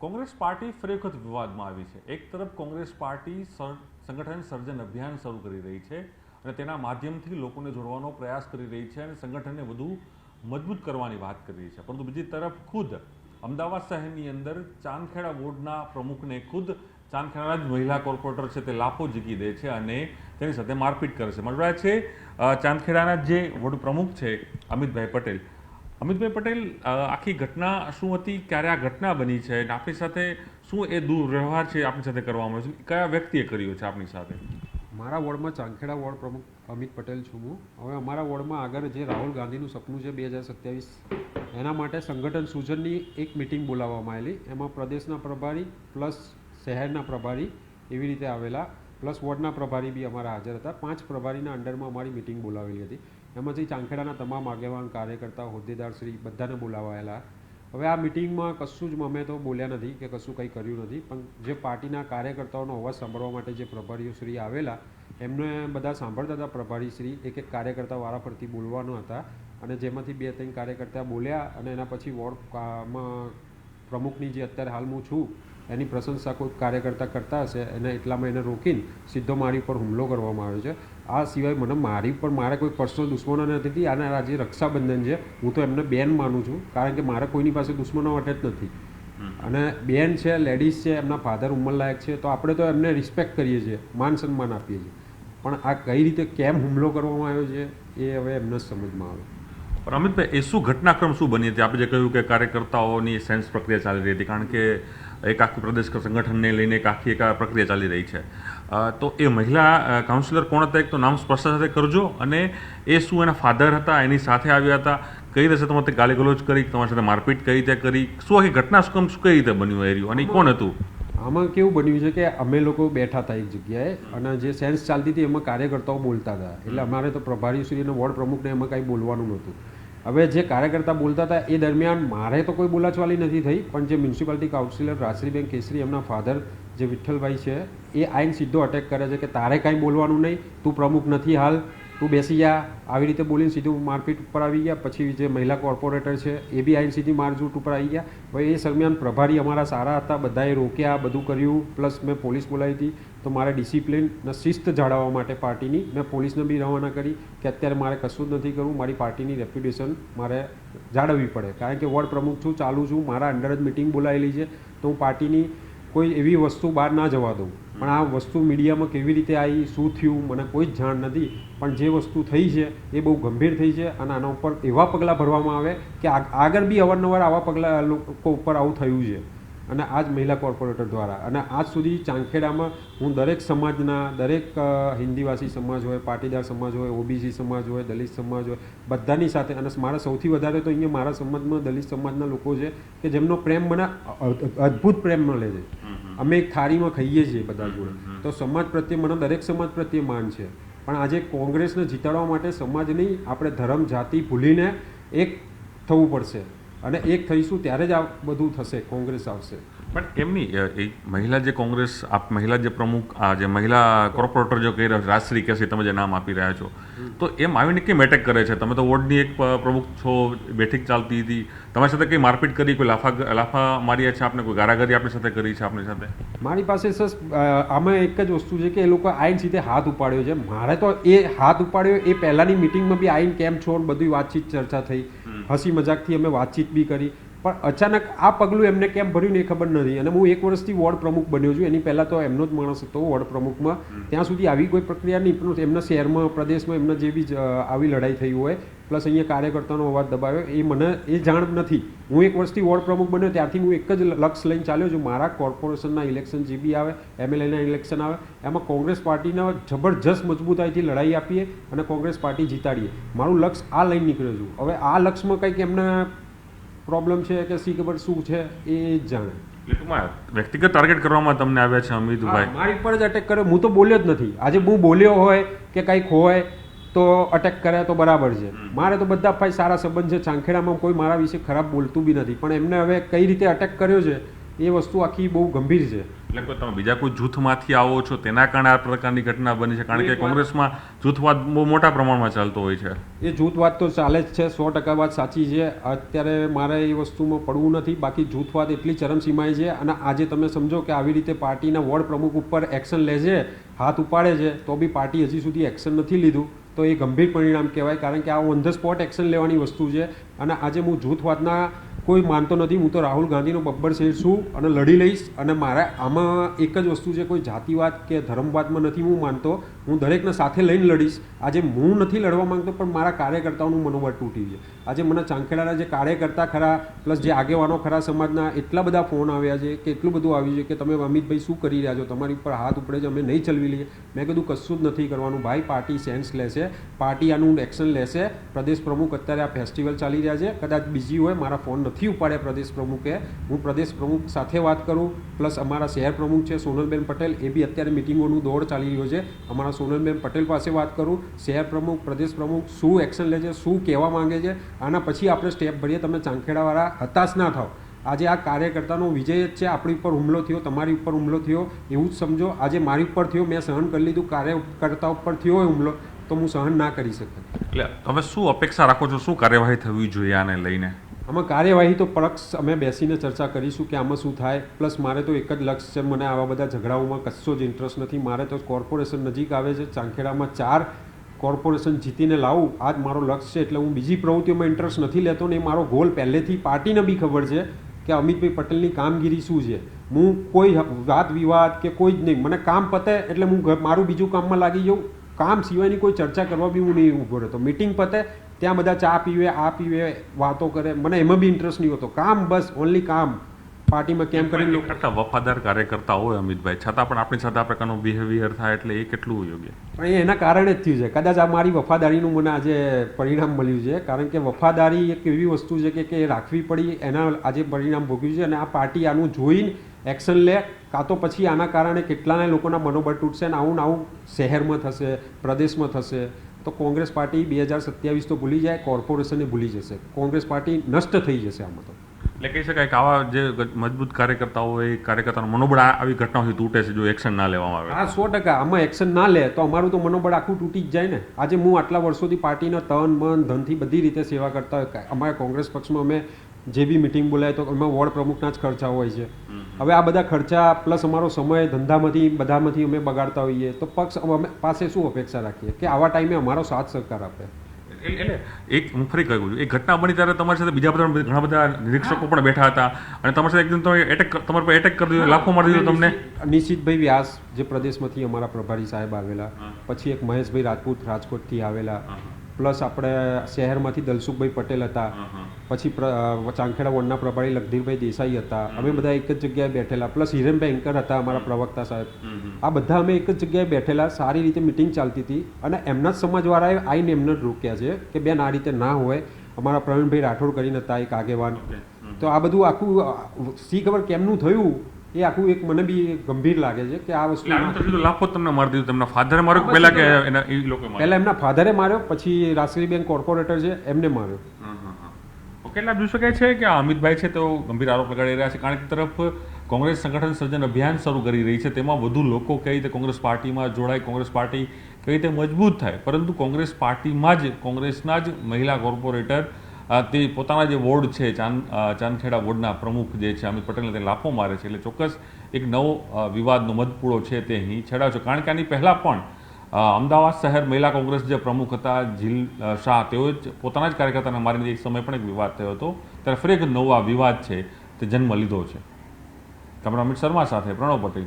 Congress party ફરી વિવાદમાં આવી છે. એક તરફ કોંગ્રેસ પાર્ટી સંગઠન સર્જન અભિયાન શરૂ કરી રહી છે અને તેના માધ્યમથી લોકોને જોડવાનો પ્રયાસ કરી રહી છે અને સંગઠનને વધુ મજબૂત કરવાની વાત કરી રહી છે. પરંતુ બીજી તરફ ખુદ અમદાવાદ શહેરની અંદર ચાંદખેડા વોર્ડના પ્રમુખને ખુદ ચાંદખેડાના જ મહિલા કોર્પોરેટર છે તે લાફો જીકી દે છે અને તેની સાથે મારપીટ કરે છે. મળવા છે ચાંદખેડાના જે વોર્ડ પ્રમુખ છે અમિતભાઈ પટેલ. અમિતભાઈ પટેલ આખી ઘટના શું હતી? ક્યારે આ ઘટના બની છે? અને આપણી સાથે શું એ દુર્વ્યવહાર છે આપણી સાથે કરવામાં આવ્યો છે? કયા વ્યક્તિએ કર્યો છે આપણી સાથે? મારા વોર્ડમાં ચાંખેડા વોર્ડ પ્રમુખ અમિત પટેલ છું હું. હવે અમારા વોર્ડમાં આગળ જે રાહુલ ગાંધીનું સપનું છે બે હજાર સત્યાવીસ, એના માટે સંગઠન સૂચનની એક મિટિંગ બોલાવવામાં આવેલી. એમાં પ્રદેશના પ્રભારી પ્લસ શહેરના પ્રભારી એવી રીતે આવેલા, પ્લસ વોર્ડના પ્રભારી બી અમારા હાજર હતા. પાંચ પ્રભારીના અંડરમાં અમારી મિટિંગ બોલાવેલી હતી. એમાંથી ચાંખેડાના તમામ આગેવાન કાર્યકર્તા હોદ્દેદાર શ્રી બધાને બોલાવાયેલા. હવે આ મિટિંગમાં કશું જ અમે તો બોલ્યા નથી કે કશું કંઈ કર્યું નથી, પણ જે પાર્ટીના કાર્યકર્તાઓનો અવાજ સાંભળવા માટે જે પ્રભારીઓ શ્રી આવેલા, એમને બધા સાંભળતા હતા. પ્રભારી શ્રી એક એક કાર્યકર્તા વારાફરતી બોલવાના હતા અને જેમાંથી બે ત્રણ કાર્યકર્તા બોલ્યા અને એના પછી વોર્ડમાં પ્રમુખની જે અત્યારે હાલ હું છું, એની પ્રશંસા કોઈ કાર્યકર્તા કરતા હશે, એને એટલામાં એને રોકીને સીધો મારી ઉપર હુમલો કરવામાં આવ્યો છે. આ સિવાય મને મારી પણ મારે કોઈ પર્સનલ દુશ્મનો નથી અને આજે રક્ષાબંધન છે હું તો એમને બેન માનું છું. કારણ કે મારે કોઈની પાસે દુશ્મનો માટે જ નથી. અને બેન છે લેડીઝ છે એમના ફાધર ઉંમરલાયક છે તો આપણે તો એમને રિસ્પેક્ટ કરીએ છીએ માન સન્માન આપીએ છીએ. પણ આ કઈ રીતે કેમ હુમલો કરવામાં આવ્યો છે એ હવે એમને સમજમાં આવે. પણ અમિતભાઈ એ શું ઘટનાક્રમ શું બની હતી? આપણે જે કહ્યું કે કાર્યકર્તાઓની સેન્સ પ્રક્રિયા ચાલી રહી હતી. કારણ કે એક આખું પ્રદેશ સંગઠનને લઈને એક આખી એક પ્રક્રિયા ચાલી રહી છે. તો એ મહિલા કાઉન્સિલર કોણ હતા? એક તો નામ સ્પષ્ટ સાથે કરજો અને એ શું એના ફાધર હતા, એની સાથે આવ્યા હતા? કઈ રીતે તમારે ગાલી ગલોચ કરી, તમારી સાથે મારપીટ કઈ રીતે કરી? શું આખી ઘટના શું કઈ રીતે બન્યું એ રહ્યું? અને કોણ હતું? આમાં કેવું બન્યું છે કે અમે લોકો બેઠા હતા એક જગ્યાએ અને જે સેન્સ ચાલતી હતી એમાં કાર્યકર્તાઓ બોલતા હતા. એટલે અમારે તો પ્રભારીશ્રી અને વોર્ડ પ્રમુખને એમાં કાંઈ બોલવાનું નહોતું. હવે જે કાર્યકર્તા બોલતા હતા, એ દરમિયાન મારે તો કોઈ બોલાચવાલી નથી થઈ, પણ જે મ્યુનિસિપાલિટી કાઉન્સિલર રાશ્રીબેન કેસરી, એમના ફાધર જે વિઠ્ઠલભાઈ છે, એ આઈને સીધો અટેક કરે છે કે તારે કાંઈ બોલવાનું નહીં, તું પ્રમુખ નથી હાલ તું બેસી જા. આવી રીતે બોલીને સીધું મારપીટ ઉપર આવી ગયા. પછી જે મહિલા કોર્પોરેટર છે, એ બી આવીને સીધી મારઝૂટ ઉપર આવી ગયા. હવે એ દરમિયાન પ્રભારી અમારા સારા હતા, બધાએ રોક્યા બધું કર્યું. પ્લસ મેં પોલીસ બોલાવી હતી. તો મારે ડિસિપ્લિન અને શિસ્ત જાળવવા માટે પાર્ટીની મેં પોલીસને બી રવાના કરી કે અત્યારે મારે કશું જ નથી કરવું. મારી પાર્ટીની રેપ્યુટેશન મારે જાળવવી પડે. કારણ કે વોર્ડ પ્રમુખ છું, ચાલુ છું. મારા અંડર જ મિટિંગ બોલાવેલી છે. તો હું પાર્ટીની કોઈ એવી વસ્તુ બહાર ના જવા દઉં. પણ આ વસ્તુ મીડિયામાં કેવી રીતે આવી, શું થયું, મને કોઈ જ જાણ નથી. પણ જે વસ્તુ થઈ છે, એ બહુ ગંભીર થઈ છે અને આના ઉપર એવા પગલાં ભરવામાં આવે કે આગળ બી અવારનવાર આવા પગલાં લોકો ઉપર આવું થયું છે. અને આ જ મહિલા કોર્પોરેટર દ્વારા. અને આજ સુધી ચાંખેડામાં હું દરેક સમાજના દરેક હિન્દીવાસી સમાજ હોય પાટીદાર સમાજ હોય ઓબીસી સમાજ હોય દલિત સમાજ હોય બધાની સાથે અને મારા સૌથી વધારે તો અહીંયા મારા સમાજમાં દલિત સમાજના લોકો છે કે જેમનો પ્રેમ મને અદ્ભુત પ્રેમ મળે છે. અમે એક થાળીમાં ખાઈએ છીએ બધા જોડે. તો સમાજ પ્રત્યે મને દરેક સમાજ પ્રત્યે માન છે. પણ આજે કોંગ્રેસને જીતાડવા માટે સમાજની આપણે ધર્મ જાતિ ભૂલીને એક થવું પડશે. અને એક થઈશું ત્યારે જ આ બધું થશે કોંગ્રેસ આવશે. પણ એમની એ મહિલા જે કોંગ્રેસ આપ મહિલા જે પ્રમુખ આ જે મહિલા કોર્પોરેટર જો કહી રહ્યા છો રાજશ્રી કેસરી તમે જે નામ આપી રહ્યા છો તો એમ આવીને કેમ એટેક કરે છે? તમે તો વોર્ડની એક પ્રમુખ છો બેઠક ચાલતી હતી. તમારી સાથે કંઈ મારપીટ કરી કોઈ લાફા લાફા માર્યા છે આપને? કોઈ ગારાગારી આપણી સાથે કરી છે આપણી સાથે? મારી પાસે સર આમાં એક જ વસ્તુ છે કે એ લોકો આઈન સીધે હાથ ઉપાડ્યો છે. મારે તો એ હાથ ઉપાડ્યો એ પહેલાંની મિટિંગમાં બી આઈન કેમ છો બધી વાતચીત ચર્ચા થઈ. હસી મજાકથી અમે વાતચીત બી કરી. પણ અચાનક આ પગલું એમને કેમ ભર્યું ને એ ખબર નથી. અને હું એક વર્ષથી વોર્ડ પ્રમુખ બન્યો છું. એની પહેલાં તો એમનો જ માણસ હતો વોર્ડ પ્રમુખમાં. ત્યાં સુધી આવી કોઈ પ્રક્રિયા નહીં પણ એમના શહેરમાં પ્રદેશમાં એમના જે બી આવી લડાઈ થઈ હોય. પ્લસ અહીંયા કાર્યકર્તાનો અવાજ દબાવ્યો. એ મને એ જાણ નથી. હું એક વર્ષથી વોર્ડ પ્રમુખ બન્યો. ત્યારથી હું એક જ લક્ષ્ય લઈને ચાલ્યો છું. મારા કોર્પોરેશનના ઇલેક્શન જે બી આવે એમએલએના ઇલેક્શન આવે એમાં કોંગ્રેસ પાર્ટીના જબરજસ્ત મજબૂતાઈથી લડાઈ આપીએ અને કોંગ્રેસ પાર્ટી જીતાડીએ. મારું લક્ષ્ય આ લઈને નીકળ્યો છું. હવે આ લક્ષ્યમાં કંઈક એમને પ્રોબ્લેમ છે કે સી ખબર શું છે એ જાણે. ટૂંકમાં વ્યક્તિગત ટાર્ગેટ કરવામાં તમને આવ્યા છે અમિતભાઈ મારી પર જ અટેક કર્યો હું તો બોલ્યો જ નથી. આજે હું બોલ્યો હોય કે કંઈક હોય તો અટેક કરે તો બરાબર છે. મારે તો બધા ભાઈ સારા સંબંધ છે. ચાંખેડામાં કોઈ મારા વિશે ખરાબ બોલતું બી નથી. પણ એમને હવે કઈ રીતે અટેક કર્યો છે એ વસ્તુ આખી બહુ ગંભીર છે. એટલે કોઈ તમે બીજા કોઈ જૂથમાંથી આવો છો તેના કારણે આ પ્રકારની ઘટના બની છે? કારણ કે કોંગ્રેસમાં જૂથવાદ બહુ મોટા પ્રમાણમાં ચાલતો હોય છે. એ જૂથવાદ તો ચાલે જ છે સો ટકા વાત સાચી છે. અત્યારે મારે એ વસ્તુમાં પડવું નથી. બાકી જૂથવાદ એટલી ચરમસીમાએ છે અને આજે તમે સમજો કે આવી રીતે પાર્ટીના વોર્ડ પ્રમુખ ઉપર એક્શન લે છે હાથ ઉપાડે છે તો બી પાર્ટી હજી સુધી એક્શન નથી લીધું. તો એ ગંભીર પરિણામ કહેવાય. કારણ કે આ ઓન ધ સ્પોટ એક્શન લેવાની વસ્તુ છે. અને આજે હું જૂથવાદના કોઈ માનતો નથી, હું તો રાહુલ ગાંધીનો બબ્બર શેર છું અને લડી લઈશ અને મારા આમાં એક જ વસ્તુ છે, કોઈ જાતિવાદ કે ધર્મવાદમાં નથી હું માનતો. હું દરેકને સાથે લઈને લડીશ. આજે હું નથી લડવા માંગતો, પણ મારા કાર્યકર્તાઓનું મનોબળ તૂટી છે આજે મને ચાંખેડાના જે કાર્યકર્તા ખરા, પ્લસ જે આગેવાનો ખરા સમાજના, એટલા બધા ફોન આવ્યા છે કે એટલું બધું આવ્યું છે કે તમે અમિતભાઈ શું કરી રહ્યા છો? તમારી ઉપર હાથ ઉપડે છે, અમે નહીં ચલવી લઈએ. મેં કીધું, કશું જ નથી કરવાનું. ભાઈ, પાર્ટી સેન્સ લેશે. પાર્ટી આનું એક્શન લેશે. પ્રદેશ પ્રમુખ અત્યારે આ ફેસ્ટિવલ ચાલી રહ્યા છે. કદાચ બીજી હોય, મારા ફોન નથી ઉપાડ્યા પ્રદેશ પ્રમુખે. હું પ્રદેશ પ્રમુખ સાથે વાત કરું. પ્લસ અમારા શહેર પ્રમુખ છે સોનલબેન પટેલ. એ બી અત્યારે મિટિંગોનું દોડ ચાલી રહ્યો છે. અમારા સોનલબેન પટેલ પાસે વાત કરું, શહેર પ્રમુખ, પ્રદેશ પ્રમુખ, શું એક્શન લે છે, શું કહેવા માંગે છે, આના પછી આપણે સ્ટેપ ભરીએ, તમે ચાંખેડાવાળા હતાશ ના થાઓ આજે આ કાર્યકર્તાનો વિજય જ છે, આપણી ઉપર હુમલો થયો, તમારી ઉપર હુમલો થયો, એવું જ સમજો, આજે મારી ઉપર થયો, મેં સહન કરી લીધું, કાર્યકર્તા ઉપર થયો હોય હુમલો, તો હું સહન ના કરી શકું એટલે તમે શું અપેક્ષા રાખો છો, શું કાર્યવાહી થવી જોઈએ આને લઈને? આમાં કાર્યવાહી તો પરક્ષ અમે બેસીને ચર્ચા કરીશું કે આમાં શું થાય. પ્લસ મારે તો એક જ લક્ષ્ય છે, મને આવા બધા ઝઘડાઓમાં કશો જ ઇન્ટરેસ્ટ નથી. મારે તો કોર્પોરેશન નજીક આવે છે, ચાંખેડામાં ચાર કોર્પોરેશન જીતીને લાવું, આ જ મારો લક્ષ્ય છે. એટલે હું બીજી પ્રવૃત્તિઓમાં ઇન્ટરેસ્ટ નથી લેતો ને એ મારો ગોલ પહેલેથી પાર્ટીને બી ખબર છે કે અમિતભાઈ પટેલની કામગીરી શું છે. હું કોઈ વાદ વિવાદ કે કોઈ જ નહીં, મને કામ પતે એટલે હું મારું બીજું કામમાં લાગી જાઉં. કામ સિવાયની કોઈ ચર્ચા કરવા બી હું નહીં ઊભો રહેતો. મિટિંગ પતે ત્યાં બધા ચા પીવે આ પીવે વાતો કરે. મને એમાં બી ઇન્ટરેસ્ટ નહીં હોતો. કામ બસ ઓનલી કામ. પાર્ટીમાં કેમ કરીને કરતા વફાદાર કાર્યકર્તા હોય અમિતભાઈ. છતાં પણ આપણી સાથે આ પ્રકારનું બિહેવિયર થાય એટલે એ કેટલું યોગ્ય? પણ એના કારણે જ થયું છે. કદાચ આ મારી વફાદારીનું મને આજે પરિણામ મળ્યું છે. કારણ કે વફાદારી એક એવી વસ્તુ છે કે કે રાખવી પડી એના આજે પરિણામ ભોગ્યું છે અને આ પાર્ટી આનું જોઈને એક્શન લે. કાં તો પછી આના કારણે કેટલાના લોકોના મનોબળ તૂટશે અને આવું ને આવું શહેરમાં થશે પ્રદેશમાં થશે. તો કોંગ્રેસ પાર્ટી બે હજાર સત્યાવીસ તો ભૂલી જાય કોર્પોરેશને ભૂલી જશે. કોંગ્રેસ પાર્ટી નષ્ટ થઈ જશે આમાં તો. એટલે કહી શકાય કે આવા જે મજબૂત કાર્યકર્તાઓ હોય એ કાર્યકર્તાનું મનોબળ આ- આવી ઘટનાઓથી તૂટે છે જો એક્શન ના લેવામાં આવે. હા સો ટકા. આમાં એક્શન ના લે તો અમારું તો મનોબળ આખું તૂટી જ જાય ને. આજે હું આટલા વર્ષોથી પાર્ટીના તન મન ધનથી બધી રીતે સેવા કરતા અમારા કોંગ્રેસ પક્ષમાં અમે જે બી મિટિંગ બોલાય તો એમાં વોર્ડ પ્રમુખના જ ખર્ચા હોય છે. હવે આ બધા ખર્ચા પ્લસ અમારો સમય ધંધામાંથી બધામાંથી અમે બગાડતા હોઈએ તો પક્ષ અમે પાસે શું અપેક્ષા રાખીએ? કે આવા ટાઈમે અમારો સાથ સહકાર આપે. એટલે એક હું ફરી કહું છું એ ઘટના બની ત્યારે તમારી સાથે બીજા બધા ઘણા બધા નિરીક્ષકો પણ બેઠા હતા અને તમારી સાથે એકદમ તમે એટેક તમારા પર એટેક કરી દીધો લાફો મારી દીધો તમને? નિશિતભાઈ વ્યાસ જે પ્રદેશમાંથી અમારા પ્રભારી સાહેબ આવેલા પછી એક મહેશભાઈ રાજપૂત રાજકોટથી આવેલા પ્લસ આપણે શહેરમાંથી દલસુખભાઈ પટેલ હતા. પછી ચાંખેડા વોર્ડના પ્રભારી લખધીરભાઈ દેસાઈ હતા. અમે બધા એક જ જગ્યાએ બેઠેલા. પ્લસ હિરેનભાઈ એન્કર હતા અમારા પ્રવક્તા સાહેબ. આ બધા અમે એક જ જગ્યાએ બેઠેલા. સારી રીતે મિટિંગ ચાલતી હતી. અને એમના જ સમાજવાળાએ આવીને એમને જ રોક્યા છે કે બેન આ રીતે ના હોય. અમારા પ્રવીણભાઈ રાઠોડ કરીને હતા એક આગેવાન. તો આ બધું આખું સી ખબર કેમનું થયું? એ આખું એક મને બી ગંભીર લાગે છે કે આ વસ્તુ લાફો તમને મારી દીધો તેમના ફાધરે માર્યો પહેલા કે એના એ લોકો પહેલા એમના ફાધરે માર્યો પછી રાષ્ટ્રીય બેંક કોર્પોરેટર છે એમને માર્યો. કેટલા જોઈ શકાય છે કે અમિતભાઈ છે તેઓ ગંભીર આરોપ લગાડી રહ્યા છે? કારણ કે તરફ કોંગ્રેસ સંગઠન સર્જન અભિયાન શરૂ કરી રહી છે તેમાં વધુ લોકો કઈ રીતે કોંગ્રેસ પાર્ટીમાં જોડાય કોંગ્રેસ પાર્ટી કઈ રીતે મજબૂત થાય? પરંતુ કોંગ્રેસ પાર્ટીમાં જ કોંગ્રેસના જ મહિલા કોર્પોરેટર તે પોતાના જે વોર્ડ છે ચાંદ ચાંદખેડા વોર્ડના પ્રમુખ જે છે, અમિત પટેલને તે લાફો મારે છે. એટલે ચોક્કસ એક નવો વિવાદનો મધપૂળો છે તે અહીં છેડાયો છે કારણ કે આની પહેલાં પણ અમદાવાદ શહેર મહિલા કોંગ્રેસ જે પ્રમુખ હતા જીલ શાહ તેઓ જ પોતાના જ કાર્યકર્તાને મારીને એક સમય પણ એક વિવાદ થયો હતો. ત્યારે ફરી એક નવો આ વિવાદ છે, તે જન્મ લીધો છે. કેમેરા અમિત શર્મા સાથે પ્રણવ પટેલ.